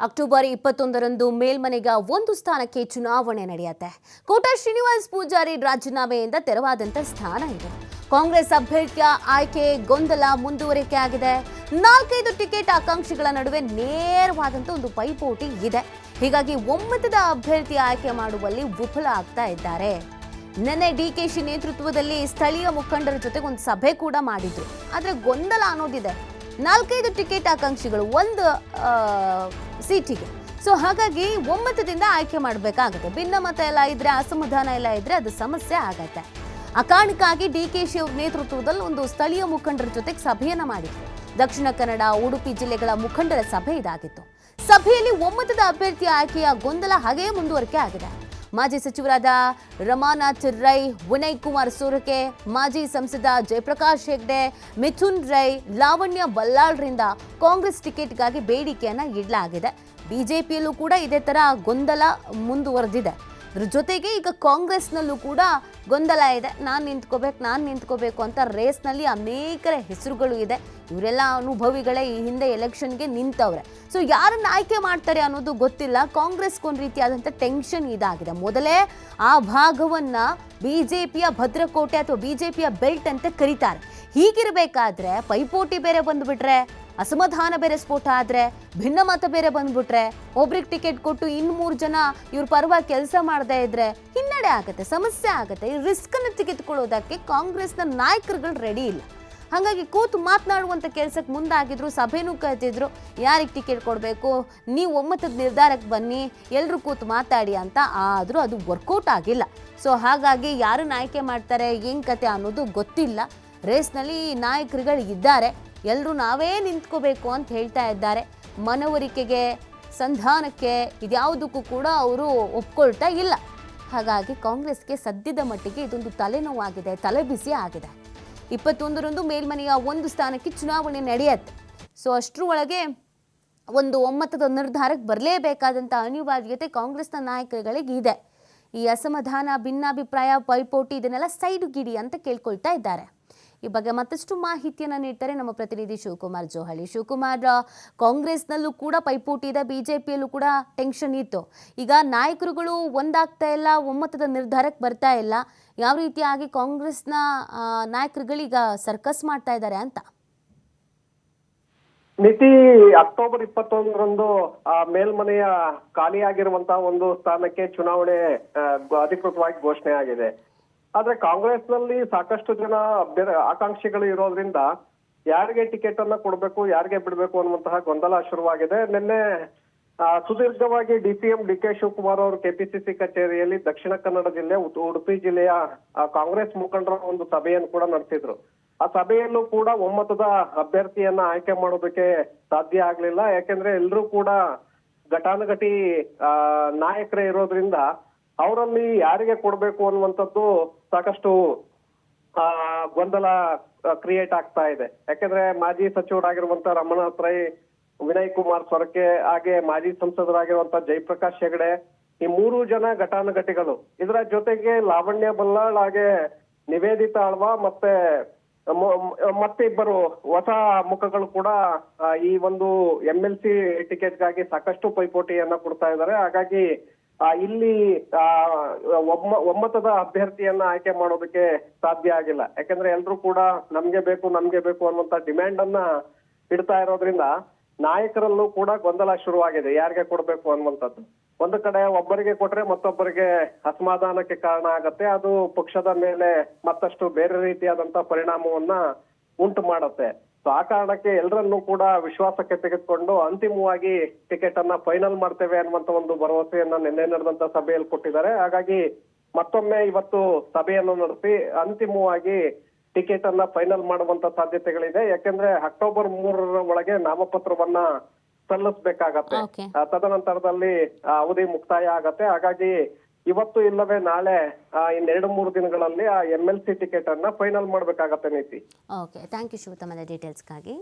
October ಇಪ್ಪತ್ತೊಂದರಂದು ಮೇಲ್ಮನೆಗ ಒಂದು ಸ್ಥಾನಕ್ಕೆ ಚುನಾವಣೆ ನಡೆಯುತ್ತೆ. ಕೋಟ ಶ್ರೀನಿವಾಸ್ ಪೂಜಾರಿ ರಾಜೀನಾಮೆಯಿಂದ ತೆರವಾದಂತ ಸ್ಥಾನ ಇದೆ. ಕಾಂಗ್ರೆಸ್ ಅಭ್ಯರ್ಥಿಯ ಆಯ್ಕೆ ಗೊಂದಲ ಮುಂದುವರಿಕೆ ಆಗಿದೆ. ನಾಲ್ಕೈದು ಟಿಕೆಟ್ ಆಕಾಂಕ್ಷಿಗಳ ನಡುವೆ ನೇರವಾದಂತ ಒಂದು ಪೈಪೋಟಿ ಇದೆ. ಹೀಗಾಗಿ ಒಮ್ಮತದ ಅಭ್ಯರ್ಥಿ ಆಯ್ಕೆ ಮಾಡುವಲ್ಲಿ ವಿಫಲ ಆಗ್ತಾ ಇದ್ದಾರೆ. ನಿನ್ನೆ ಶಿ ನೇತೃತ್ವದಲ್ಲಿ ಸ್ಥಳೀಯ ಮುಖಂಡರ ಜೊತೆ ಒಂದು ಸಭೆ ಕೂಡ ಮಾಡಿದ್ರು. ಆದರೆ ಗೊಂದಲ ಅನ್ನೋದಿದೆ. ನಾಲ್ಕೈದು ಟಿಕೆಟ್ ಆಕಾಂಕ್ಷಿಗಳು ಒಂದು ಸೀಟಿಗೆ. ಸೊ ಹಾಗಾಗಿ ಒಮ್ಮತದಿಂದ ಆಯ್ಕೆ ಮಾಡಬೇಕಾಗುತ್ತೆ. ಭಿನ್ನಮತ ಎಲ್ಲ ಇದ್ರೆ, ಅಸಮಾಧಾನ ಎಲ್ಲ ಇದ್ರೆ ಅದು ಸಮಸ್ಯೆ ಆಗತ್ತೆ. ಆ ಕಾರಣಕ್ಕಾಗಿ ಡಿ ಕೆ ಶಿ ನೇತೃತ್ವದಲ್ಲಿ ಒಂದು ಸ್ಥಳೀಯ ಮುಖಂಡರ ಜೊತೆಗೆ ಸಭೆಯನ್ನ ಮಾಡಿದ್ರು. ದಕ್ಷಿಣ ಕನ್ನಡ, ಉಡುಪಿ ಜಿಲ್ಲೆಗಳ ಮುಖಂಡರ ಸಭೆ ಇದಾಗಿತ್ತು. ಸಭೆಯಲ್ಲಿ ಒಮ್ಮತದ ಅಭ್ಯರ್ಥಿ ಆಯ್ಕೆಯ ಗೊಂದಲ ಹಾಗೇ ಮುಂದುವರಿಕೆ ಆಗಿದೆ. ಮಾಜಿ ಸಚಿವರಾದ ರಮಾನಾಥ್ ರೈ, ವಿನಯ್ ಕುಮಾರ್ ಸೂರಕೆ, ಮಾಜಿ ಸಂಸದ ಜಯಪ್ರಕಾಶ್ ಹೆಗ್ಡೆ, ಮಿಥುನ್ ರೈ, ಲಾವಣ್ಯ ಬಲ್ಲಾಳ್ರಿಂದ ಕಾಂಗ್ರೆಸ್ ಟಿಕೆಟ್ಗಾಗಿ ಬೇಡಿಕೆಯನ್ನು ಇಡಲಾಗಿದೆ. ಬಿಜೆಪಿಯಲ್ಲೂ ಕೂಡ ಇದೇ ಥರ ಗೊಂದಲ ಮುಂದುವರೆದಿದೆ. ಅದ್ರ ಜೊತೆಗೆ ಈಗ ಕಾಂಗ್ರೆಸ್ನಲ್ಲೂ ಕೂಡ ಗೊಂದಲ ಇದೆ. ನಾನು ನಿಂತ್ಕೋಬೇಕು ನಾನು ನಿಂತ್ಕೋಬೇಕು ಅಂತ ರೇಸ್ನಲ್ಲಿ ಅನೇಕರ ಹೆಸರುಗಳು ಇದೆ. ಇವರೆಲ್ಲ ಅನುಭವಿಗಳೇ ಈ ಹಿಂದೆ ಎಲೆಕ್ಷನ್ಗೆ ನಿಂತವ್ರೆ. ಸೊ ಯಾರನ್ನ ಆಯ್ಕೆ ಮಾಡ್ತಾರೆ ಅನ್ನೋದು ಗೊತ್ತಿಲ್ಲ. ಕಾಂಗ್ರೆಸ್ಗೊಂದು ರೀತಿಯಾದಂಥ ಟೆನ್ಷನ್ ಇದಾಗಿದೆ. ಮೊದಲೇ ಆ ಭಾಗವನ್ನ ಪಿಯ ಭದ್ರಕೋಟೆ ಅಥವಾ ಬಿಜೆಪಿಯ ಬೆಲ್ಟ್ ಅಂತ ಕರೀತಾರೆ. ಹೀಗಿರಬೇಕಾದ್ರೆ ಪೈಪೋಟಿ ಬೇರೆ ಬಂದ್ಬಿಟ್ರೆ ಅಸಮಾಧಾನ ಬೇರೆ ಸ್ಫೋಟ ಆದರೆ, ಭಿನ್ನ ಮತ ಬೇರೆ ಬಂದ್ಬಿಟ್ರೆ, ಒಬ್ರಿಗೆ ಟಿಕೆಟ್ ಕೊಟ್ಟು ಇನ್ನು ಮೂರು ಜನ ಇವ್ರ ಪರವಾಗಿ ಕೆಲಸ ಮಾಡದೇ ಇದ್ರೆ ಹಿನ್ನಡೆ ಆಗುತ್ತೆ, ಸಮಸ್ಯೆ ಆಗುತ್ತೆ. ಈ ರಿಸ್ಕ್ ಅನ್ನು ತೆಗೆದುಕೊಳ್ಳೋದಕ್ಕೆ ಕಾಂಗ್ರೆಸ್ನ ನಾಯಕರುಗಳು ರೆಡಿ ಇಲ್ಲ. ಹಾಗಾಗಿ ಕೂತು ಮಾತನಾಡುವಂಥ ಕೆಲಸಕ್ಕೆ ಮುಂದಾಗಿದ್ರು, ಸಭೆನೂ ಕರೆದಿದ್ರು, ಯಾರಿಗೆ ಟಿಕೆಟ್ ಕೊಡಬೇಕು, ನೀವು ಒಮ್ಮತದ ನಿರ್ಧಾರಕ್ಕೆ ಬನ್ನಿ ಎಲ್ಲರೂ ಕೂತು ಮಾತಾಡಿ ಅಂತ ಆದರೂ ಅದು ವರ್ಕೌಟ್ ಆಗಿಲ್ಲ. ಸೊ ಹಾಗಾಗಿ ಯಾರು ಆಯ್ಕೆ ಮಾಡ್ತಾರೆ, ಏನು ಕತೆ ಅನ್ನೋದು ಗೊತ್ತಿಲ್ಲ. ರೇಸ್ನಲ್ಲಿ ನಾಯಕರುಗಳು ಇದ್ದಾರೆ. ಎಲ್ಲರೂ ನಾವೇ ನಿಂತ್ಕೋಬೇಕು ಅಂತ ಹೇಳ್ತಾ ಇದ್ದಾರೆ. ಮನವರಿಕೆಗೆ, ಸಂಧಾನಕ್ಕೆ ಇದ್ಯಾವುದಕ್ಕೂ ಕೂಡ ಅವರು ಒಪ್ಕೊಳ್ತಾ ಇಲ್ಲ. ಹಾಗಾಗಿ ಕಾಂಗ್ರೆಸ್ಗೆ ಸದ್ಯದ ಮಟ್ಟಿಗೆ ಇದೊಂದು ತಲೆನೋವಾಗಿದೆ ತಲೆಬಿಸಿ ಆಗಿದೆ. ಇಪ್ಪತ್ತೊಂದರಂದು ಮೇಲ್ಮನೆಯ ಒಂದು ಸ್ಥಾನಕ್ಕೆ ಚುನಾವಣೆ ನಡೆಯುತ್ತೆ. ಸೊ ಅಷ್ಟರ ಒಳಗೆ ಒಂದು ಒಮ್ಮತದ ನಿರ್ಧಾರಕ್ಕೆ ಬರಲೇಬೇಕಾದಂಥ ಅನಿವಾರ್ಯತೆ ಕಾಂಗ್ರೆಸ್ನ ನಾಯಕರುಗಳಿಗೆ ಇದೆ. ಈ ಅಸಮಾಧಾನ, ಭಿನ್ನಾಭಿಪ್ರಾಯ, ಪೈಪೋಟಿ, ಇದನ್ನೆಲ್ಲ ಸೈಡು ಗಿಡಿ ಅಂತ ಕೇಳ್ಕೊಳ್ತಾ ಇದ್ದಾರೆ. ಈ ಬಗ್ಗೆ ಮತ್ತಷ್ಟು ಮಾಹಿತಿಯನ್ನು ನೀಡ್ತಾರೆ ನಮ್ಮ ಪ್ರತಿನಿಧಿ ಶಿವಕುಮಾರ್ ಜೋಹಳಿ. ಶಿವಕುಮಾರ್ ಕಾಂಗ್ರೆಸ್ನಲ್ಲೂ ಕೂಡ ಪೈಪೋಟಿ ಇದೆ, ಬಿಜೆಪಿಯಲ್ಲೂ ಕೂಡ ಟೆನ್ಷನ್ ಇತ್ತು. ಈಗ ನಾಯಕರುಗಳು ಒಂದಾಗ್ತಾ ಇಲ್ಲ, ಒಮ್ಮತದ ನಿರ್ಧಾರಕ್ಕೆ ಬರ್ತಾ ಇಲ್ಲ. ಯಾವ ರೀತಿಯಾಗಿ ಕಾಂಗ್ರೆಸ್ನ ನಾಯಕರುಗಳೀಗ ಸರ್ಕಸ್ ಮಾಡ್ತಾ ಇದ್ದಾರೆ ಅಂತ? ಮಿತಿ ಅಕ್ಟೋಬರ್ ಇಪ್ಪತ್ತೊಂದರಂದು ಮೇಲ್ಮನೆಯ ಖಾಲಿಯಾಗಿರುವಂತಹ ಒಂದು ಸ್ಥಾನಕ್ಕೆ ಚುನಾವಣೆ ಅಧಿಕೃತವಾಗಿ ಘೋಷಣೆ ಆಗಿದೆ. ಆದ್ರೆ ಕಾಂಗ್ರೆಸ್ನಲ್ಲಿ ಸಾಕಷ್ಟು ಜನ ಆಕಾಂಕ್ಷಿಗಳು ಇರೋದ್ರಿಂದ ಯಾರಿಗೆ ಟಿಕೆಟ್ ಅನ್ನ ಕೊಡಬೇಕು, ಯಾರಿಗೆ ಬಿಡಬೇಕು ಅನ್ನುವಂತಹ ಗೊಂದಲ ಶುರುವಾಗಿದೆ. ನಿನ್ನೆ D C DCM D K Shivakumar ಅವರು ಕೆಪಿಸಿಸಿ ಕಚೇರಿಯಲ್ಲಿ ದಕ್ಷಿಣ ಕನ್ನಡ ಜಿಲ್ಲೆ ಉಡುಪಿ ಜಿಲ್ಲೆಯ ಕಾಂಗ್ರೆಸ್ ಮುಖಂಡರ ಒಂದು ಸಭೆಯನ್ನು ಕೂಡ ನಡೆಸಿದ್ರು. ಆ ಸಭೆಯಲ್ಲೂ ಕೂಡ ಒಮ್ಮತದ ಅಭ್ಯರ್ಥಿಯನ್ನ ಆಯ್ಕೆ ಮಾಡೋದಕ್ಕೆ ಸಾಧ್ಯ ಆಗ್ಲಿಲ್ಲ. ಯಾಕೆಂದ್ರೆ ಎಲ್ಲರೂ ಕೂಡ ಘಟಾನುಘಟಿ ನಾಯಕರೇ ಇರೋದ್ರಿಂದ ಅವರಲ್ಲಿ ಯಾರಿಗೆ ಕೊಡಬೇಕು ಅನ್ನುವಂಥದ್ದು ಸಾಕಷ್ಟು ಗೊಂದಲ ಕ್ರಿಯೇಟ್ ಆಗ್ತಾ ಇದೆ. ಯಾಕಂದ್ರೆ ಮಾಜಿ ಸಚಿವರಾಗಿರುವಂತ ರಮಣಾಥ್ ರೈ ವಿನಯ್ ಕುಮಾರ್ ಸೊರಕೆ ಹಾಗೆ ಮಾಜಿ ಸಂಸದರಾಗಿರುವಂತ ಜಯಪ್ರಕಾಶ್ ಹೆಗಡೆ, ಈ ಮೂರು ಜನ ಘಟಾನುಘಟಿಗಳು. ಇದರ ಜೊತೆಗೆ ಲಾವಣ್ಯ ಬಲ್ಲಾಳ್ ಹಾಗೆ ನಿವೇದಿತಾ ಆಳ್ವಾ ಮತ್ತೆ ಮತ್ತೆ ಇಬ್ಬರು ಹೊಸ ಮುಖಗಳು ಕೂಡ ಈ ಒಂದು ಎಂ ಎಲ್ ಸಿ ಟಿಕೆಟ್ಗಾಗಿ ಸಾಕಷ್ಟು ಪೈಪೋಟಿಯನ್ನ ಕೊಡ್ತಾ ಇದ್ದಾರೆ. ಹಾಗಾಗಿ ಇಲ್ಲಿ ಒಮ್ಮತದ ಅಭ್ಯರ್ಥಿಯನ್ನ ಆಯ್ಕೆ ಮಾಡೋದಕ್ಕೆ ಸಾಧ್ಯ ಆಗಿಲ್ಲ. ಯಾಕಂದ್ರೆ ಎಲ್ರು ಕೂಡ ನಮ್ಗೆ ಬೇಕು ನಮ್ಗೆ ಬೇಕು ಅನ್ನುವಂತ ಡಿಮ್ಯಾಂಡ್ ಅನ್ನ ಇಡ್ತಾ ಇರೋದ್ರಿಂದ ನಾಯಕರಲ್ಲೂ ಕೂಡ ಗೊಂದಲ ಶುರುವಾಗಿದೆ. ಯಾರಿಗೆ ಕೊಡ್ಬೇಕು ಅನ್ನುವಂಥದ್ದು. ಒಂದು ಕಡೆ ಒಬ್ಬರಿಗೆ ಕೊಟ್ರೆ ಮತ್ತೊಬ್ಬರಿಗೆ ಅಸಮಾಧಾನಕ್ಕೆ ಕಾರಣ ಆಗತ್ತೆ. ಅದು ಪಕ್ಷದ ಮೇಲೆ ಮತ್ತಷ್ಟು ಬೇರೆ ರೀತಿಯಾದಂತ ಪರಿಣಾಮವನ್ನ ಉಂಟು ಮಾಡುತ್ತೆ. ಸೊ ಆ ಕಾರಣಕ್ಕೆ ಎಲ್ಲರನ್ನೂ ಕೂಡ ವಿಶ್ವಾಸಕ್ಕೆ ತೆಗೆದುಕೊಂಡು ಅಂತಿಮವಾಗಿ ಟಿಕೆಟ್ ಅನ್ನ ಫೈನಲ್ ಮಾಡ್ತೇವೆ ಅನ್ನುವಂತ ಒಂದು ಭರವಸೆಯನ್ನ ನಿನ್ನೆ ನಡೆದಂತ ಸಭೆಯಲ್ಲಿ ಕೊಟ್ಟಿದ್ದಾರೆ. ಹಾಗಾಗಿ ಮತ್ತೊಮ್ಮೆ ಇವತ್ತು ಸಭೆಯನ್ನು ನಡೆಸಿ ಅಂತಿಮವಾಗಿ ಟಿಕೆಟ್ ಅನ್ನ ಫೈನಲ್ ಮಾಡುವಂತ ಸಾಧ್ಯತೆಗಳಿದೆ. ಯಾಕೆಂದ್ರೆ ಅಕ್ಟೋಬರ್ ಮೂರರ ಒಳಗೆ ನಾಮಪತ್ರವನ್ನ ಸಲ್ಲಿಸಬೇಕಾಗತ್ತೆ. ತದನಂತರದಲ್ಲಿ ಅವಧಿ ಮುಕ್ತಾಯ ಆಗತ್ತೆ. ಹಾಗಾಗಿ ಇವತ್ತು ಇಲ್ಲವೇ ನಾಳೆ ಇನ್ನೆರಡು ಮೂರು ದಿನಗಳಲ್ಲಿ ಆ ಎಂ ಎಲ್ ಸಿ ಟಿಕೆಟ್ ಅನ್ನ ಫೈನಲ್ ಮಾಡಬೇಕಾಗತ್ತೆ ನೀತಿ. Okay thank you Shivatamma ಡೀಟೇಲ್ಸ್ಗಾಗಿ